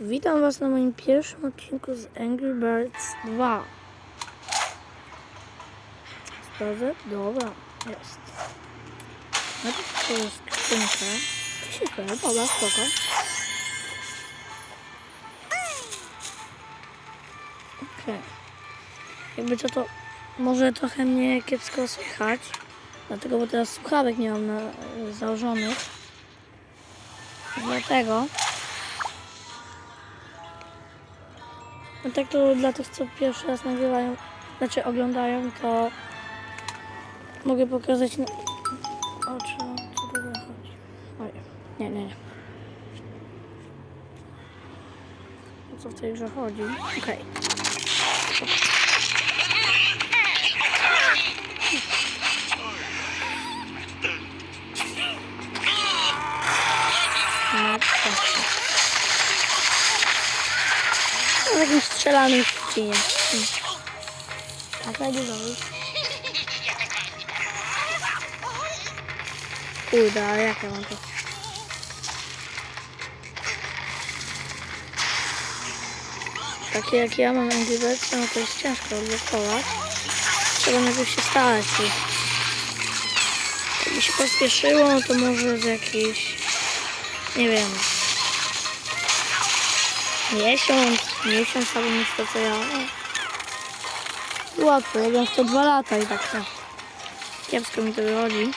Witam Was na moim pierwszym odcinku z Angry Birds 2. Sprawdzę? Dobra, jest. Najpierw to jest skrzynka. Ty się zdaje, dobra, spoko. Okej. Jakby co to może trochę mnie kiepsko słychać. Dlatego, bo teraz słuchawek nie mam na, założonych. Dlatego. No tak to dla tych, co pierwszy raz nagrywają, znaczy oglądają, to mogę pokazać na... O czym co tu chodzi? Oj, nie, nie, nie. O co w tej grze chodzi? Okej. No, Takim strzelanym ścinie. Tak, będzie dobrze. Kurde, ale jak ja mam to? Takie jak ja mam Angry no to jest ciężko odblokować. Trzeba najpierw się starać. Jakby się pospieszyło, no to może z jakiejś, nie wiem, miesiąc, miesiąc albo niż to co ja. Łatwo, w to dwa lata i tak no. Kiepsko mi to wychodzi.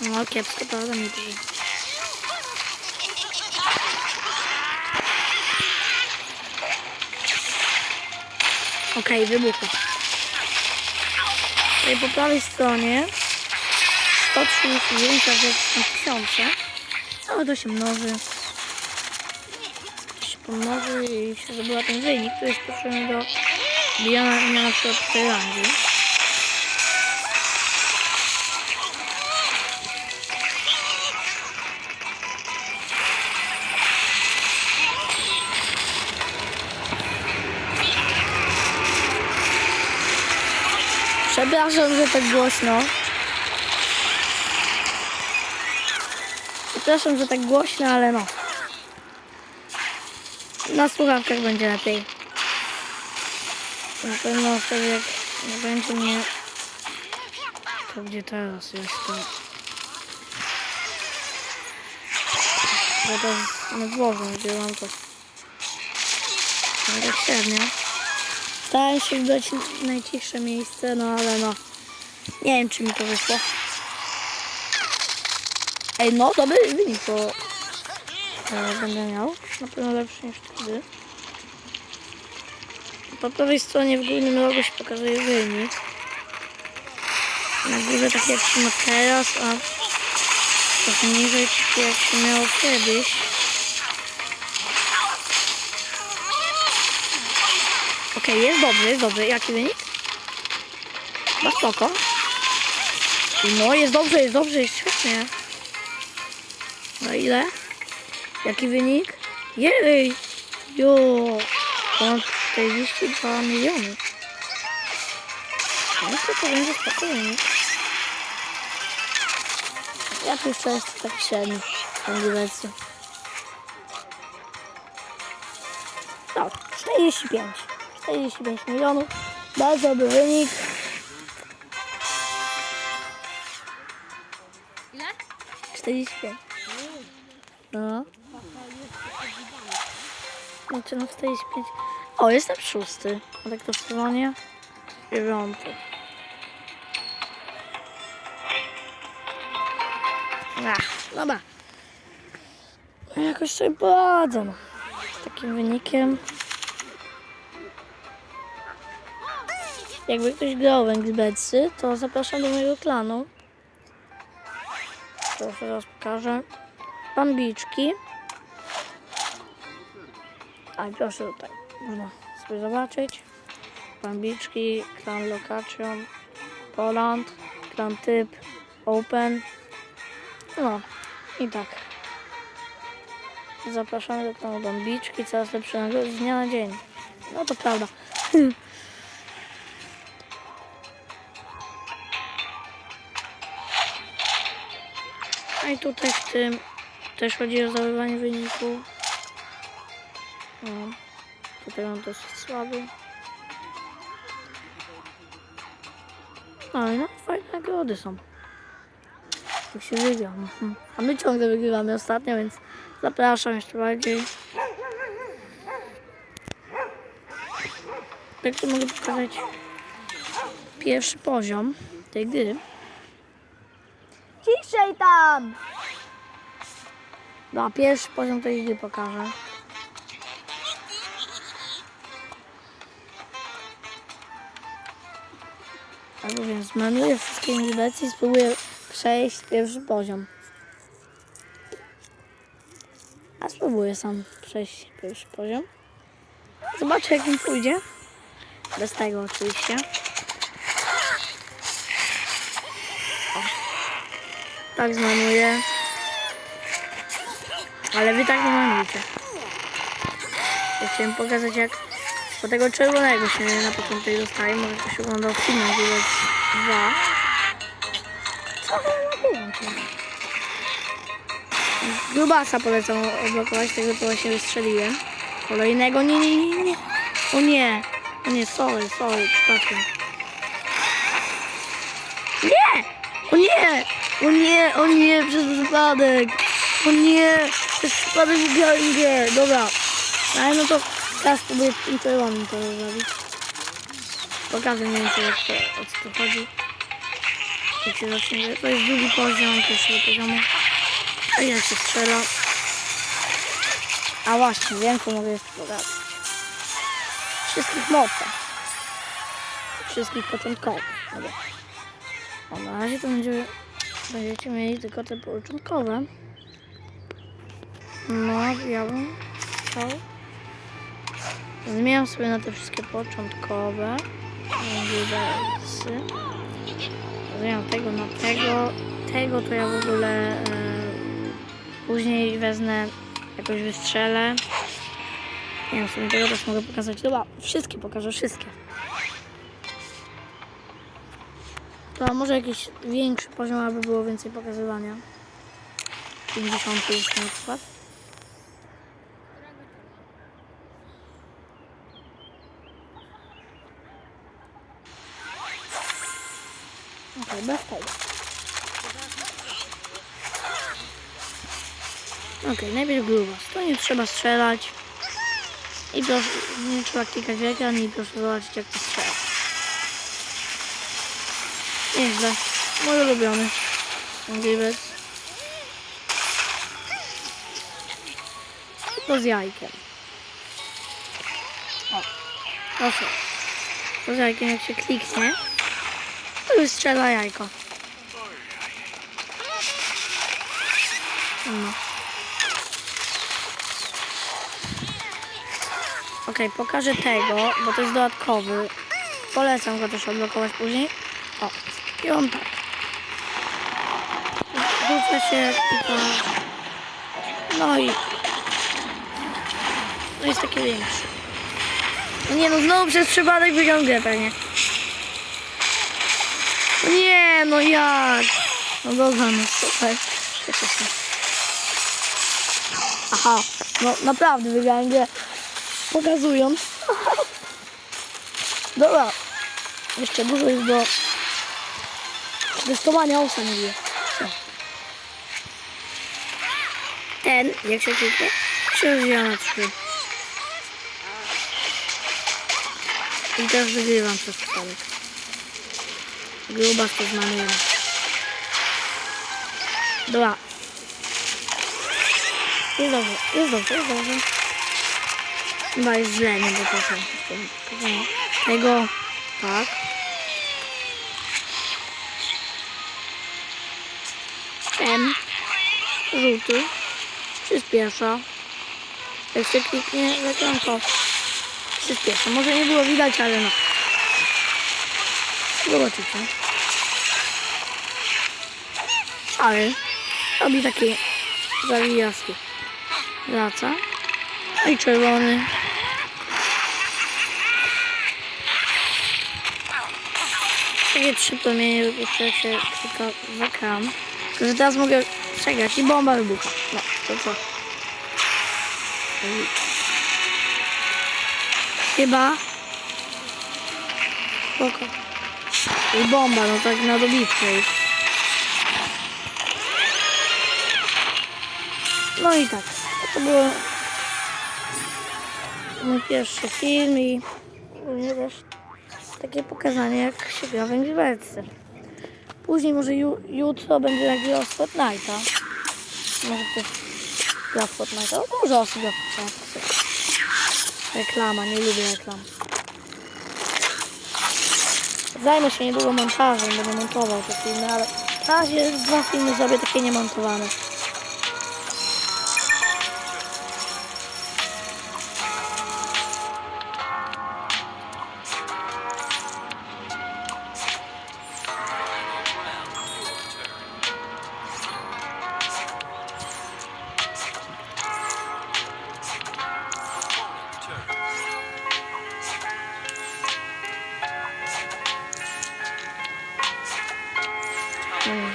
No kiepsko, prawda mi to. Okej, wybuchło. Tutaj po prawej stronie 139 razy są tysiące. Ale to się mnoży. To się pomnoży i się zdobywa ten wynik, który jest potrzebny do bijania na, na przykład tej rangi. Przepraszam, że tak głośno. Przepraszam, że tak głośno, ale no. Na słuchawkach będzie lepiej. Na pewno wtedy jak nie będzie mnie... To gdzie teraz jest to? Bo to na dworze, gdzie mam to. Ale średnio. Starałem się wybrać najcichsze miejsce, no ale no. Nie wiem, czy mi to wyszło. Ej, no dobry wynik to e, będę miał. Na pewno lepszy niż wtedy. Po prawej stronie w górnym rogu się pokazuje wynik. Na górze tak jak się ma teraz, a trochę niżej takie jak się miało kiedyś. Okej, jest dobrze, jest dobrze. Jaki wynik? No spoko. No jest dobrze, jest dobrze, jest świetnie. No ile? Jaki wynik? Jej! Jo! Ponad 42 miliony. No to to będzie spoko wynik. Ja tu jest tak średnio. Wersja. No, 45. 45 milionów. Bardzo dobry wynik. Ile? 45. No. Znaczy no 45. O, jestem szósty. A tak to w sezonie dziewiąty. Ach, dobra. No Jakoś sobie poradzę. no. Z takim wynikiem. Jakby ktoś grał w Angry to zapraszam do mojego klanu. To teraz pokażę. Bambiczki. A proszę tutaj, można sobie zobaczyć. Bambiczki, klan Location, Poland, klan Typ, Open. No i tak. Zapraszamy do klanu Bambiczki, coraz lepsze nagrody z dnia na dzień. No to prawda. i tutaj w tym też chodzi o zdobywanie wyniku. No, tutaj on dosyć słaby. No i no, fajne nagrody są. Jak się wygra. mhm. A my ciągle wygrywamy ostatnio, więc zapraszam jeszcze bardziej. Jak to mogę pokazać pierwszy poziom tej gry. Ciszej tam! No, pierwszy poziom tej gry pokażę. Albo więc zmanuję wszystkie ingrediencje i spróbuję przejść pierwszy poziom. A spróbuję sam przejść pierwszy poziom. Zobaczę jak mi pójdzie. Bez tego oczywiście. Tak zmanuję. Ale wy tak nie manujcie. Ja chciałem pokazać jak po tego czerwonego się na początku dostaje. Może ktoś oglądał film Village 2. Co? Grubasa polecam odblokować, tego co właśnie wystrzeliłem. Kolejnego, nie, nie, nie, nie. O nie, o nie, sorry, sorry, przypadkiem. Nie! O nie! O nie, o nie, przez przypadek! O nie, przez przypadek wygrałem grę. Dobra, ale no to teraz spróbuję czerwonym to zrobić. Pokażę mniej więcej jak to, o co tu chodzi. Jak się zacznie, to jest drugi poziom pierwszego poziomu. A jak się strzela. A właśnie, wiem co mogę jeszcze pokazać. Wszystkich mocach. Wszystkich początkowych. Dobra. O, na razie to będzie, będziecie mieli tylko te początkowe. No, ja bym chciał. Zmieniam sobie na te wszystkie początkowe. Zmieniam tego na tego. Tego to ja w ogóle e, później wezmę, jakoś wystrzelę. Nie wiem, w sumie tego też mogę pokazać. Dobra, wszystkie pokażę, wszystkie. To może jakiś większy poziom, aby było więcej pokazywania. 50 już na przykład. Okej, bez tego. Okej, najpierw grubas. To nie trzeba strzelać. I proszę, nie trzeba klikać w ekran i proszę zobaczyć jak to strzela. Nieźle. Mój ulubiony. Gibbet. To z jajkiem. O, proszę. To z jajkiem jak się kliknie, to już strzela jajko. No. Okej, pokażę tego, bo to jest dodatkowy. Polecam go też odblokować później. O, i on się to... No i... No jest taki większy. No nie no, znowu przez przypadek grę pewnie. No nie, no jak? No dobra, no super. Aha, no naprawdę wygrałem grę. Pokazując. Dobra. Jeszcze dużo jest do testowania osa mówię. Ten, jak się kliknie, się rozwija na trzy. I teraz wygrywam przez przypadek. Grubas to zmanujemy. Dobra. Jest dobrze, jest dobrze, jest dobrze. Chyba jest źle, nie bo trochę. Tego, tak. Żółty, przyspiesza. Jak się kliknie to przyspiesza. Może nie było widać, ale no. Zobaczycie. Ale robi takie zawijasy. Wraca. No i czerwony. Takie trzy promienie wypuszcza się klika w ekran. Że teraz mogę przegrać i bomba wybucha. No, to co? Chyba. Spoko. I bomba, no tak na dobitkę już. No i tak. To było mój pierwszy film i ogólnie też takie pokazanie jak się gra w. Później może ju, jutro będzie nagrywał z Fortnite'a. Może ktoś gra w Fortnite'a. Dużo osób gra w Fortnite'a. Reklama, nie lubię reklam. Zajmę się niedługo montażem, będę montował te filmy, ale na razie dwa filmy zrobię takie niemontowane. Mm.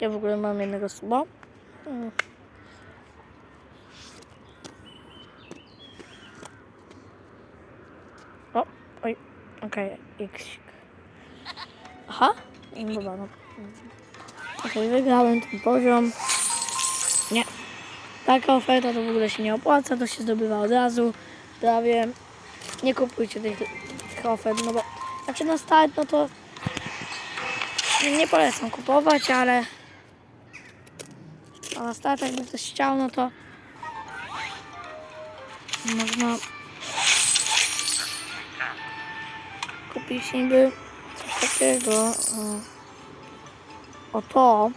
Ja w ogóle mam jednego suba. Mm. O, oj, okej, X. Aha, dobra, no. Okej, wygrałem ten poziom. Taka oferta to w ogóle się nie opłaca, to się zdobywa od razu. Prawie nie kupujcie tych, tych ofert, no bo znaczy na start no to nie polecam kupować, ale a na start jakby ktoś chciał, no to można kupić niby coś takiego. O, o to.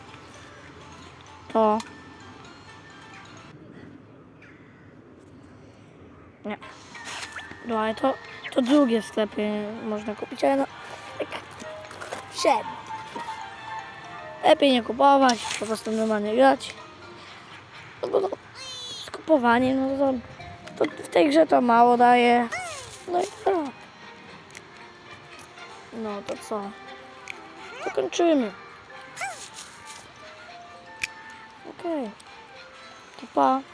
To. Nie. No ale to, to drugie w sklepie można kupić, ale no tak. Lepiej nie kupować, po prostu normalnie grać. No bo no, skupowanie, no to, to w tej grze to mało daje. No i to. No to co? To kończymy. Okej. To pa.